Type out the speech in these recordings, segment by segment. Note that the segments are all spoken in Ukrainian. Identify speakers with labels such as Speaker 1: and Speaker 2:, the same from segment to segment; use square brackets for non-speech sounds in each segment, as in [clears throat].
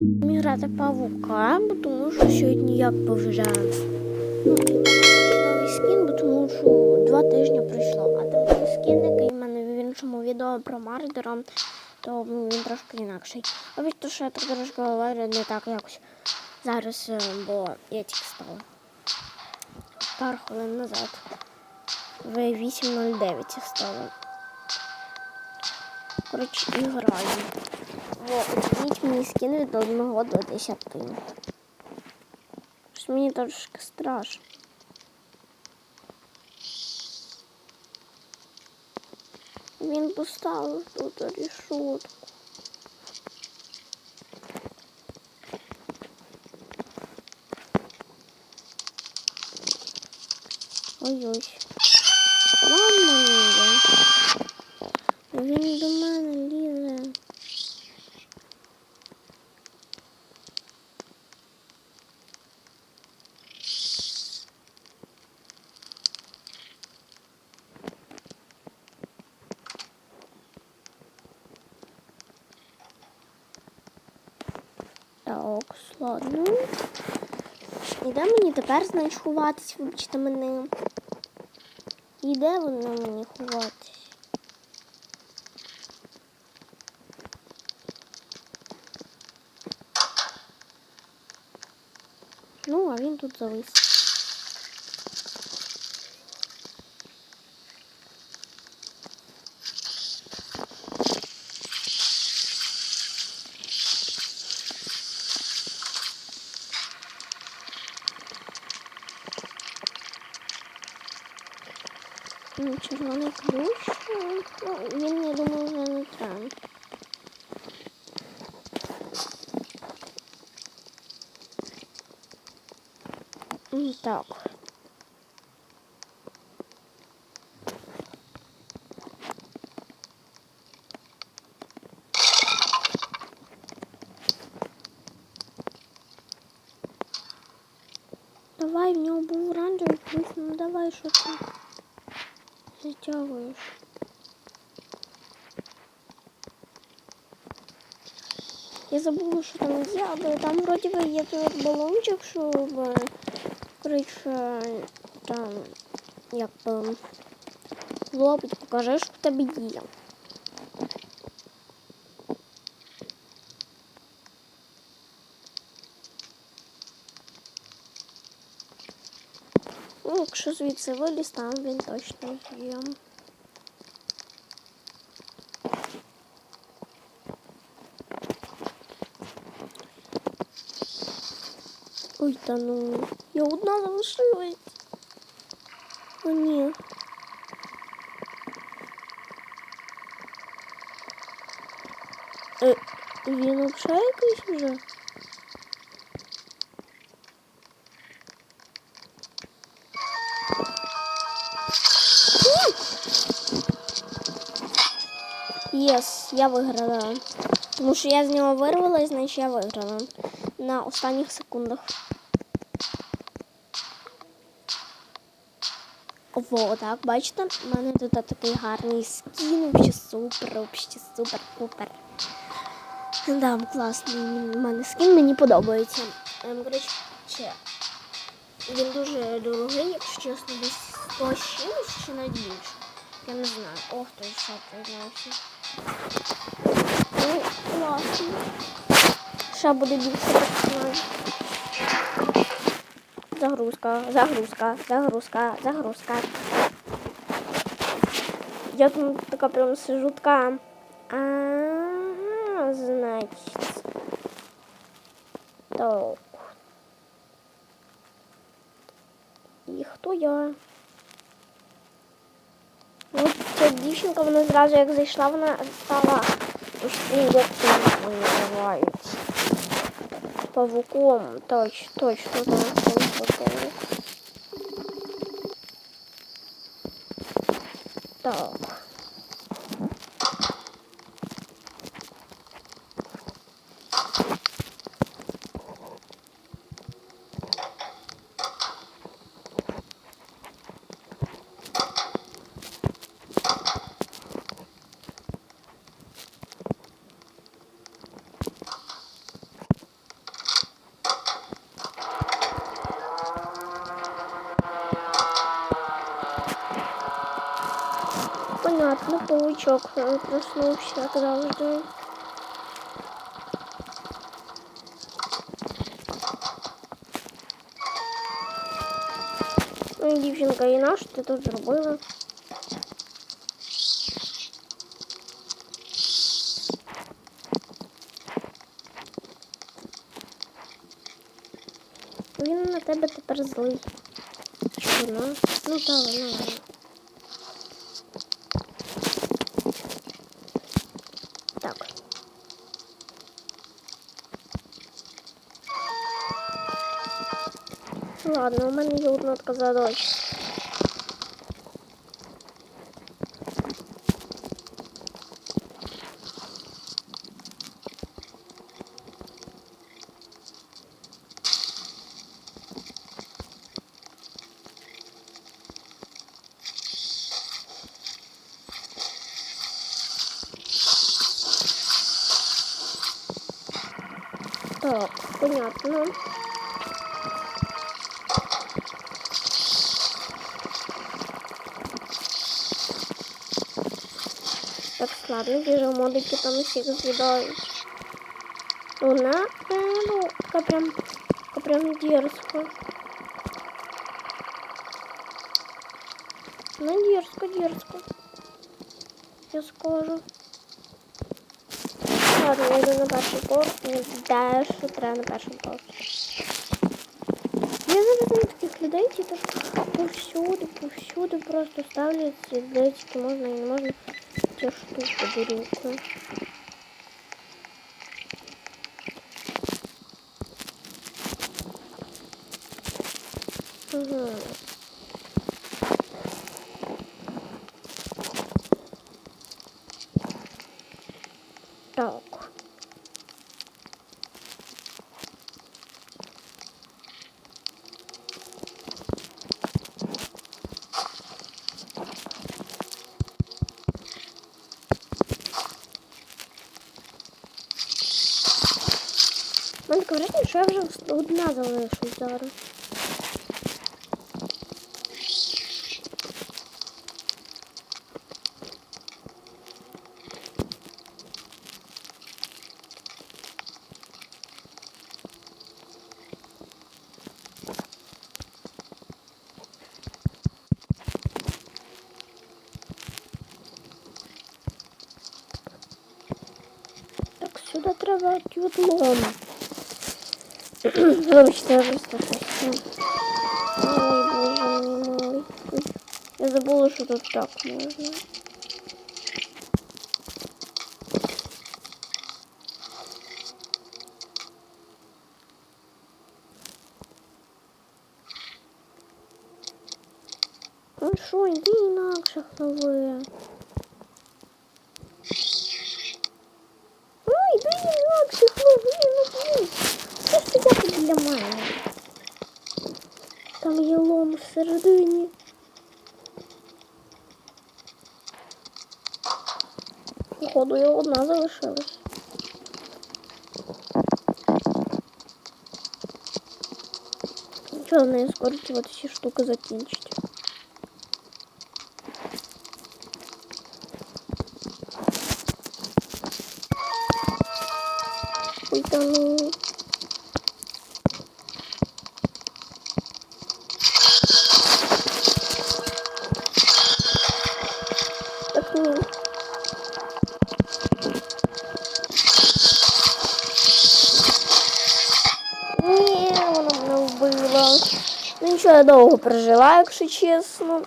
Speaker 1: Мені грати павука, тому що сьогодні як би ну, мене новий скін, бо тому що два тижні пройшло. А там скін, який в мене в іншому відео про Мардера, то ну, він трошки інакший. А від того, що я так трошки говорю не так якось зараз, е, бо я тільки стала пару хвилин назад. В 8.09 стало. Коротше, і граю. Во, оцініть мені скін від 1 до 10. Щось мені трошки страшно. Він поставив тут решетку. Ой-ой. Мама йде. Він ладно. І де мені тепер знаєш ховатись, вибачте мене? І воно мені ховатись? Ну, а він тут завис. Червоний ключ. Ну, він, я думаю, вже не треба. Так. Давай, в нього був оранжевий ключ, ну давай, що ти затягуєш. Я забула, що там є, але там вроді би є от балончик, щоб, коротше, там, як би, лопить, покажи, що в тебе є. Ну, якщо звідси виліз, там він точно є. Ой, та ну. Я одна залишилась. О, ні. Е, він взагалі якийсь вже? Єс, я виграла. Тому що я з нього вирвалась, значить я виграла. На останніх секундах. Во, так, бачите, в мене тут такий гарний скін, взагалі супер, взагалі супер, пупер. Да, класний в мене скін, мені подобається. Ем, коротше, він дуже дорогий, якщо чесно, десь 100 з чимось чи навіть більше. Я не знаю. Ох, той що признався. Ну, класно. Ще буде більше персонажів. Загрузка, загрузка, загрузка, загрузка. Я тут така прям сижу така. Ага, значить. Так. І хто я? От ця дівчинка, вона зразу як зайшла, вона стала ну, як це називають. Павуком. Точ, точно, точно. Так. Так, ну паучок е, проснувся, як завжди. Ну, і дівчинка, і на що ти тут зробила? Він на тебе тепер злий. Чи вона? Ну так, вона. Ладно, у мене є одна така задача. Так, ладно, вижу, модики там всіх з'їдають. Вона, е, ну, така прям, така прям дерзка. Ну, дерзко, дерзко. Я скажу. Ладно, я йду на перший поверх, мені дещо треба на перший поверх. Я зараз на таких людей, типу, повсюди, повсюди просто ставлять де тільки можна і не можна Ці штуки беруть. Угу. Так. Що я вже одна залишусь зараз. Так, сюди треба кюдлом. Вибачте, я просто щось. Ой, боже мій милий. Ой, Я забула, що тут так можна. Ну що, йди інакше хлови. лом всередині. Походу, я одна залишилась. Нічого, в неї скоро ці от всі штуки закінчить. Ой, та ну. Ну нічого, я довго пережила, якщо чесно.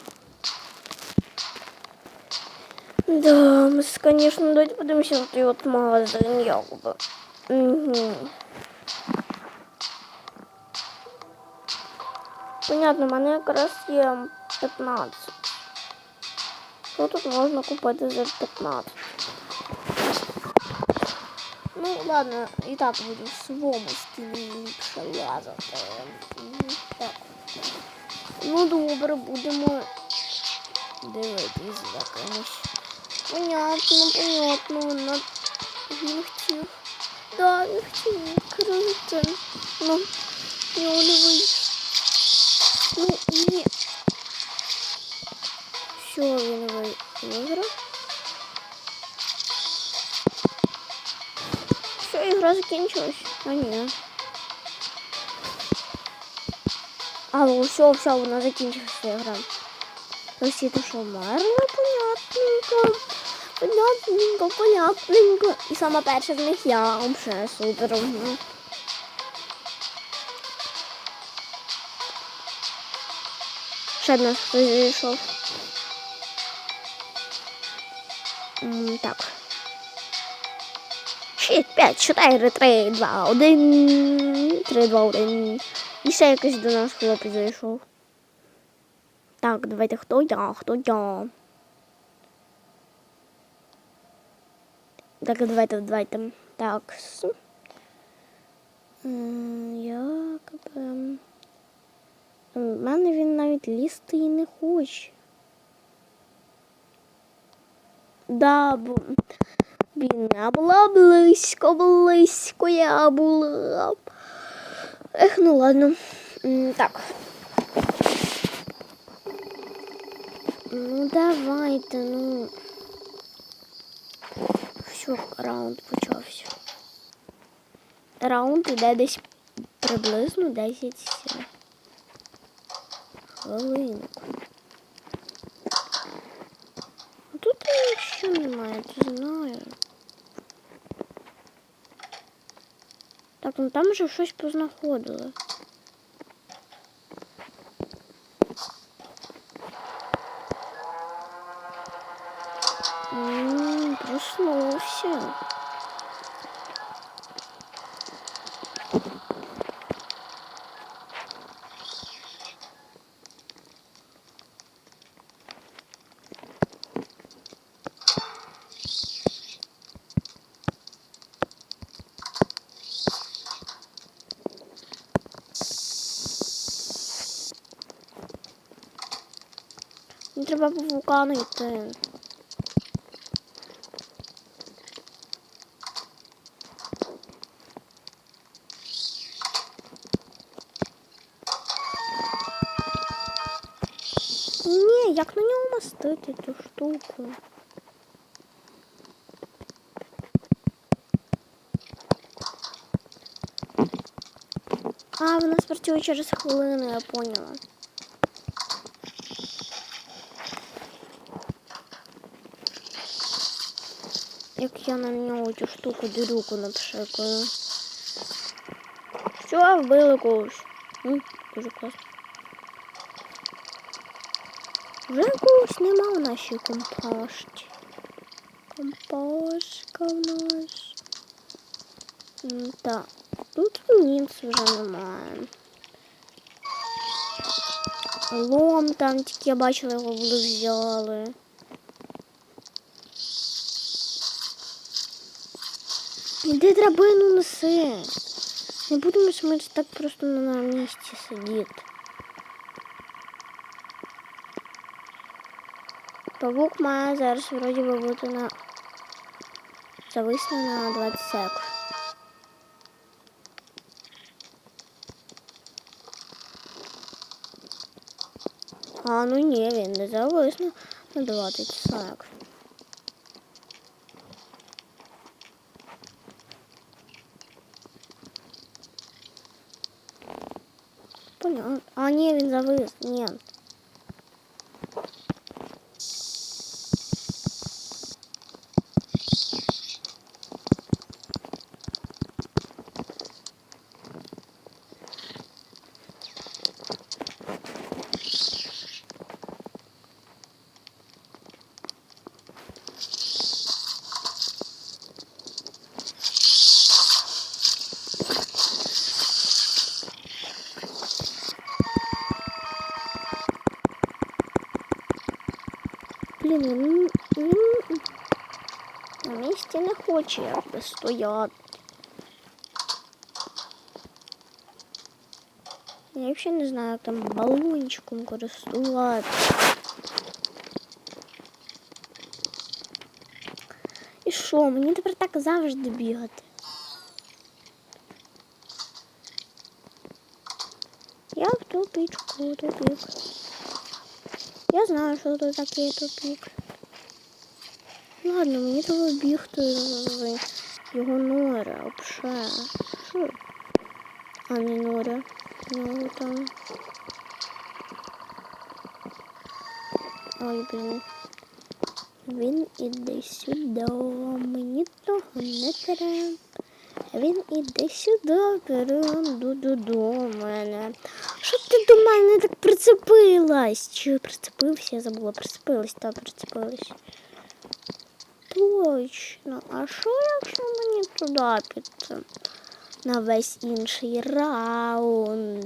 Speaker 1: Да, ми, звісно, давайте подивимося на той от магазин, як би. Угу. Понятно, в мене якраз є 15. Що тут можна купити за 15? Ну, ладно, і так буду в своєму стилі ліпше лазити. Мгм, Так. Ну добре, будемо дивитись якимось. Ну понятно, понятно, вона він хотів. Да, він хотів крути. Ну, його не вийшло. Ну і що він виграв? Що ігра закінчилась? А ні. А, ну все, все, вона закінчилася гра. Всі то що мерли, понятненько. Понятненько, понятненько. І сама перша з них я, взагалі супер. угу. Ще одна хтось зайшов. Так. 6, 5, 4, 3, 2, 1. 3, 2, 1. І ще якийсь до нас хлопець зайшов. Так, давайте хто я, хто я. Так, давайте, давайте. Так. с- М, Як би. У мене він навіть лізти і не хоче. Да, бо він я була близько, близько я була. Ех, ну ладно. Так. Ну давайте, ну. Все, раунд почався. Раунд іде десь приблизно 10 хвилинок. А Тут нічого немає, ти знаю. Так, ну там вже щось познаходили. М, Проснувся. Треба по вулкану йти. Ні, як на нього мастити ту штуку? А, вона спрацює через хвилину, я поняла. я на нього цю штуку дірюку напшикаю. Що, вбили когось? М, Дуже класно. Вже когось нема в нашій компашті. Компашка в нас. М, Так, тут ніц вже немає. Лом там тільки я бачила, його були взяли. Іди драбину неси. Не будемо ж ми ж так просто на місці сидіти. Павук має зараз вроді би бути на зависне на 20 секунд. А, ну ні, він не зависне на 20 секунд. Понятно. А, не, він завис. Блін, він, він на місці не хоче якби стояти. Я взагалі не знаю, як там балончиком користуватися. І що, мені тепер так завжди бігати. Я в тупичку, тупик. Що тут таке тупик. Ладно, мені треба бігти з Його нора, обше. Що? А не нора. Ну там. Ой, блін. Він іде сюди, мені того не треба. Він іде сюди, перейду до мене. Що ти до мене так прицепилась? Чи прицепився? Я забула, прицепилась, та прицепилась. Точно. А що якщо мені туди піти? На весь інший раунд.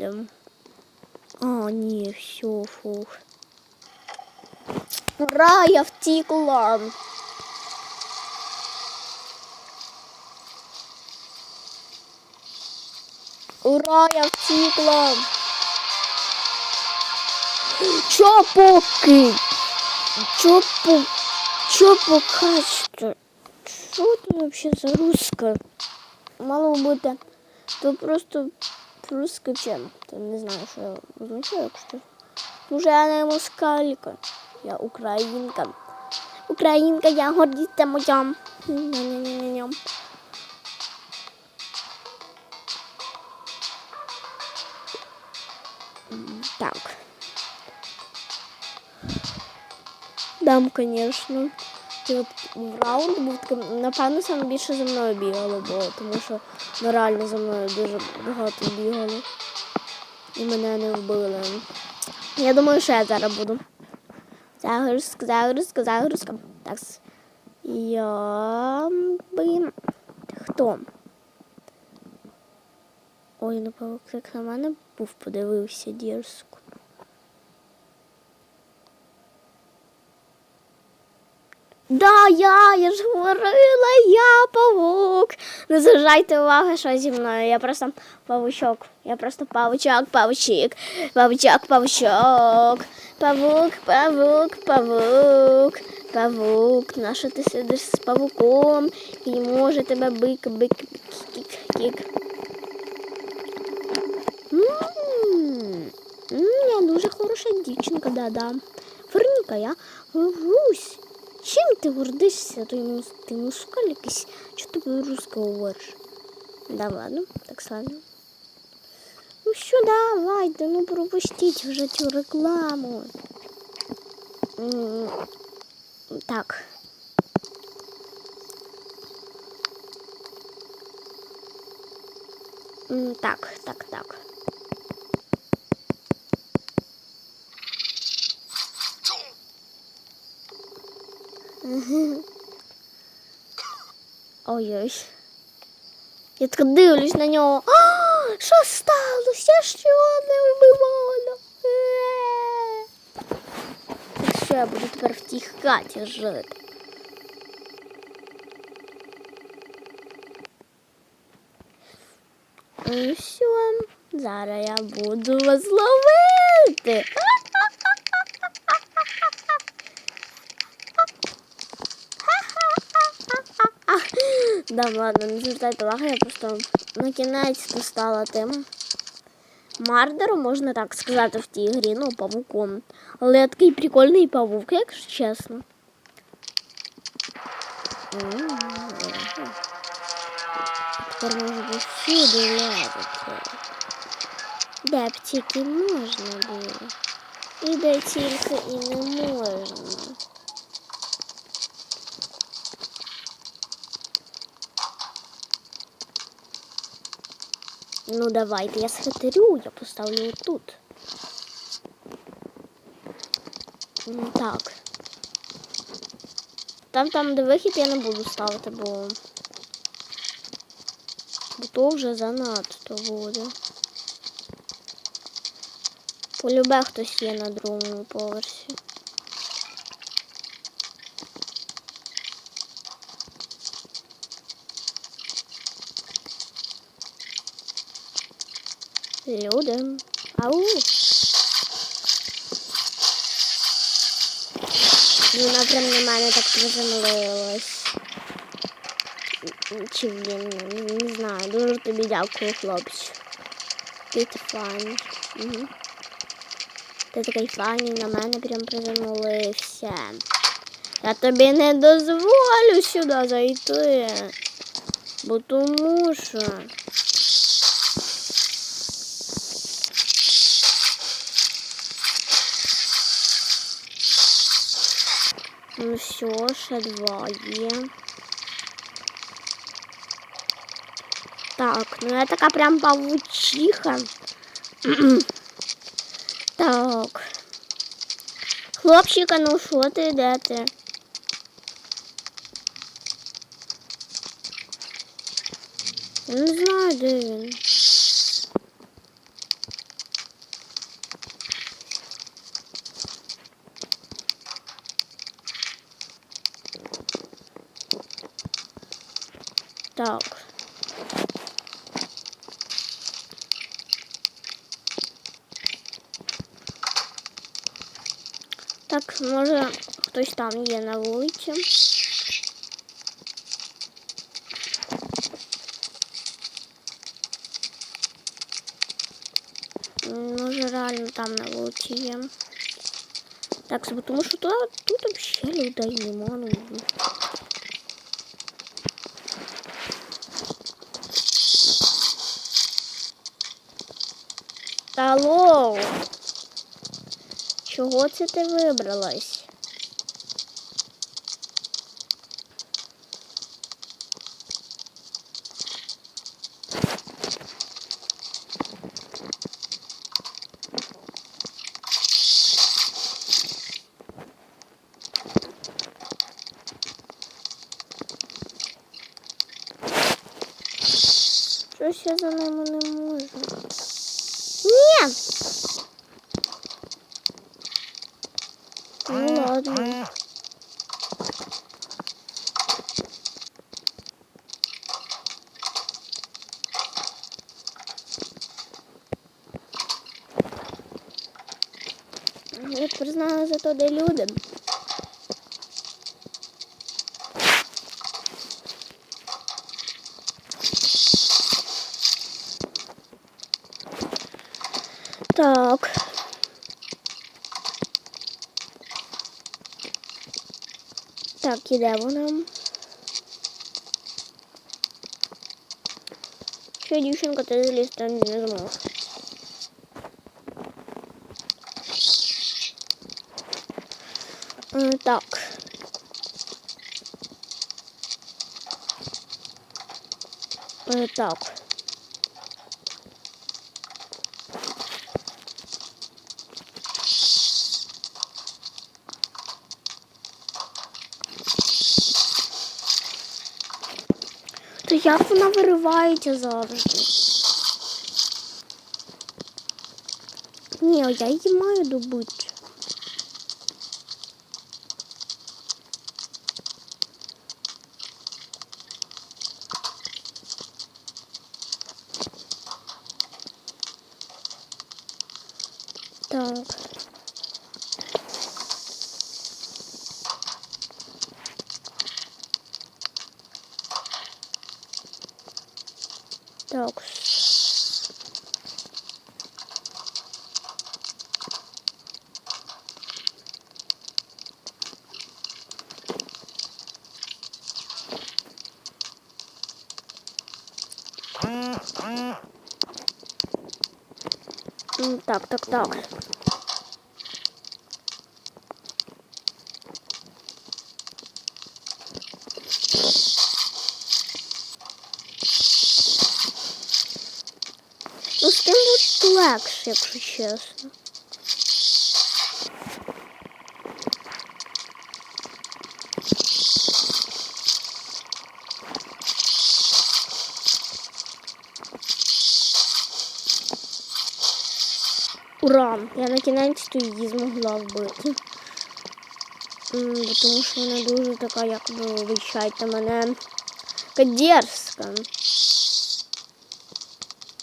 Speaker 1: А, ні, все, фух. Ура, я втікла. Ура, я втікла. Чо поки? Чо по... Чо покачте? Що це вообще за руска? Мало бути. То просто руска чем? То не знаю, що означає, якщо. Може, я не москалька. Я українка. Українка, я гордіться моя. Ня-ня-ня-ня. М, Так. Дам. Ти от в раунд був таким, напевно, саме більше за мною бігало, бо тому що ну, реально за мною дуже багато бігало. І мене не вбили. Я думаю, що я зараз буду. Загрузка, загрузка, загрузка. Так. Я би. Хто? Ой, павук як на мене був, подивився дірську. Да, я, я ж говорила, я павук. Не зважайте увагу, що зі мною. Я просто павучок. Я просто павучок, павучик. Павучок, павучок. Павук, павук, павук. Павук. Нащо ти сидиш з павуком? І може тебе бик, бик, кік, кік. М, Я дуже хороша дівчинка, да-да. Верніка, я горжусь. Чим ти гордишся? Мус, ти мускаль якийсь. Чого ти по-русски говориш? Да ладно, так ладно. Ну що, давайте, ну пропустіть вже цю рекламу. Так. Так, так, так. Ой-ой. Я так дивлюсь на нього. А, що сталося? Я що не вбивала? Е. Так що я буду тепер в тій хаті жити? Ну все, зараз я буду вас ловити. Да, ладно, не звертайте уваги, я просто на кінець то стала тим. Мардером, можна так сказати, в тій грі, ну, павуком. Але я такий прикольний павук, якщо чесно. Тепер можна всюди лазити. Де б тільки можна було. І де тільки і не можна. Ну давайте, я схитрю, я поставлю тут. Так. Там там де вихід я не буду ставити, бо. Бо то вже занадто буде. Полюбе хтось є на другому поверсі. Люди. Ау. Ну, Вона прям на мене так приземлилась. Чи він, не знаю. Дуже тобі дякую, хлопче. Ти файний. Угу. Ти такий файний, на мене прям приземлився. Я тобі не дозволю сюди зайти. Бо тому що. Все, ще два. Так, ну я така прям павучиха. [clears throat] так. Хлопчика, ну що ти де ти? Я Не знаю, де. Так. Так, може хтось там є на вулиці. М, Може реально там на вулиці є. Так, тому що тут, тут взагалі людей нема. Ну, Алло! Чого це ти вибралась? Щось я за ними не можу. Ні! Ну ладно. Я знаю зато де люди. Так, іде вона. Що, дівчинка, ти залізти не зможеш. Е, Так. Е, Так. Як вона виривається завжди? Ні, я її маю добути. Так. Так. Так, так, так. буде легше, якщо чесно. Ура! Я на кінець її змогла вбити. М, бо Тому що вона дуже така, як би вибачайте мене. Така дерзка.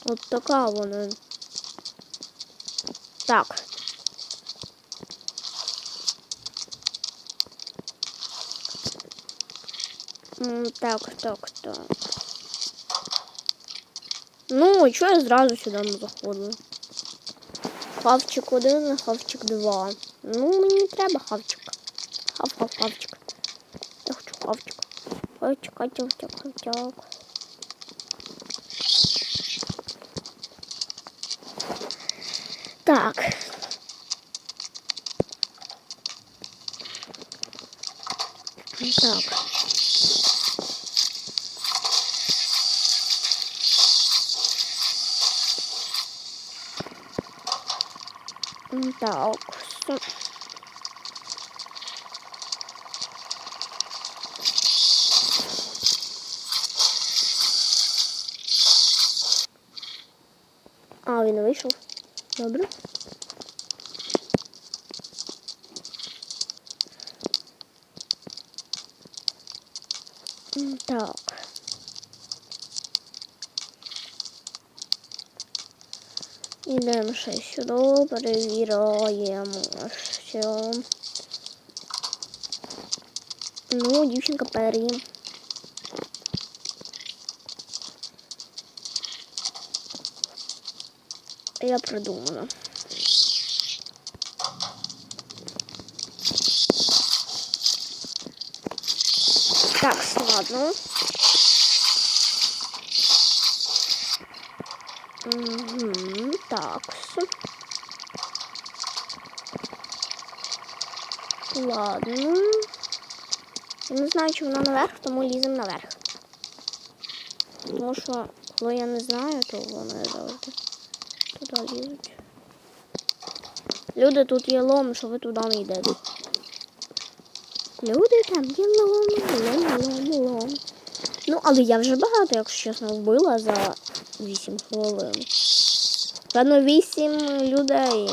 Speaker 1: От така вона. Так. Так, так, так. Ну, і чого я зразу сюди не заходжу? Хавчик один, хавчик два. Ну, мені треба хавчик. Хав, хав, хавчик. Я хочу хавчик. Хавчик, хавчик, хавчик. Так. Так. М, Так. с- А, він вийшов. Добре. Так. Ідемо ще сюди, перевіряємо, що. Ну, дівчинка Пері. Я придумала. Так, ладно. Угу, так. Ладно. Я не знаю, чи вона наверх, тому ліземо наверх. Тому що, коли я не знаю, то вони завжди лізуть. Люди, тут є лом, що ви туди не йдете. Люди, там є лом, лом, лом, лом. Ну, але я вже багато, якщо чесно, вбила за 8 хвилин. Певно, 8 людей.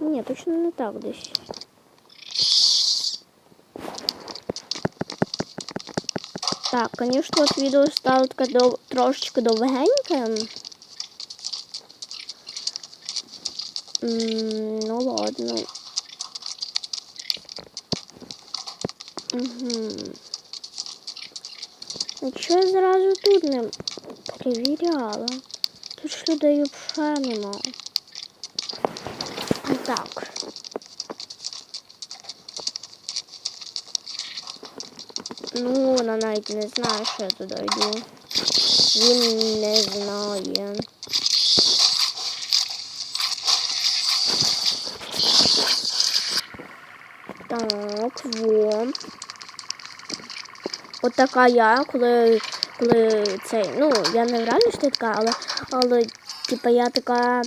Speaker 1: Ні, точно не так десь. Так, звісно, от відео стало таке дов... трошечки довгеньке. М, ну ладно. Угу. Якщо я зразу тут не перевіряла, тут ж людей взагалі нема. Так. Ну, вона навіть не знає, що я туди йду. Він не знає. Так, во. От така я, коли, коли цей, ну, я не в реальності така, але, але типа я така,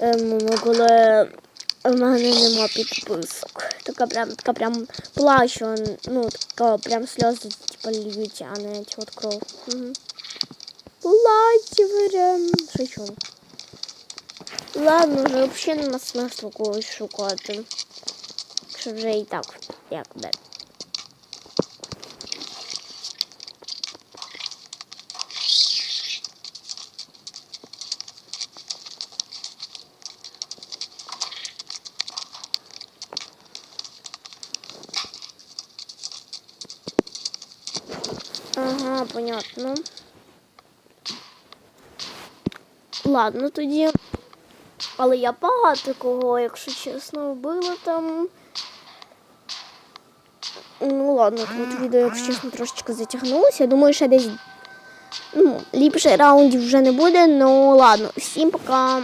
Speaker 1: ем, коли в мене нема підписок. Така прям, така прям плачу, ну, така прям сльози, типа, льють, а не ті от кров. Угу. Плачу прям. Шучу. Ладно, вже взагалі нема смислу когось шукати. Що вже і так, як би. Ага, понятно. Ладно тоді. Але я багато кого, якщо чесно, вбила там. Ну ладно, тут відео, якщо чесно, трошечки затягнулося. Я думаю, ще десь ну, ліпше раундів вже не буде. Ну ладно, всім пока.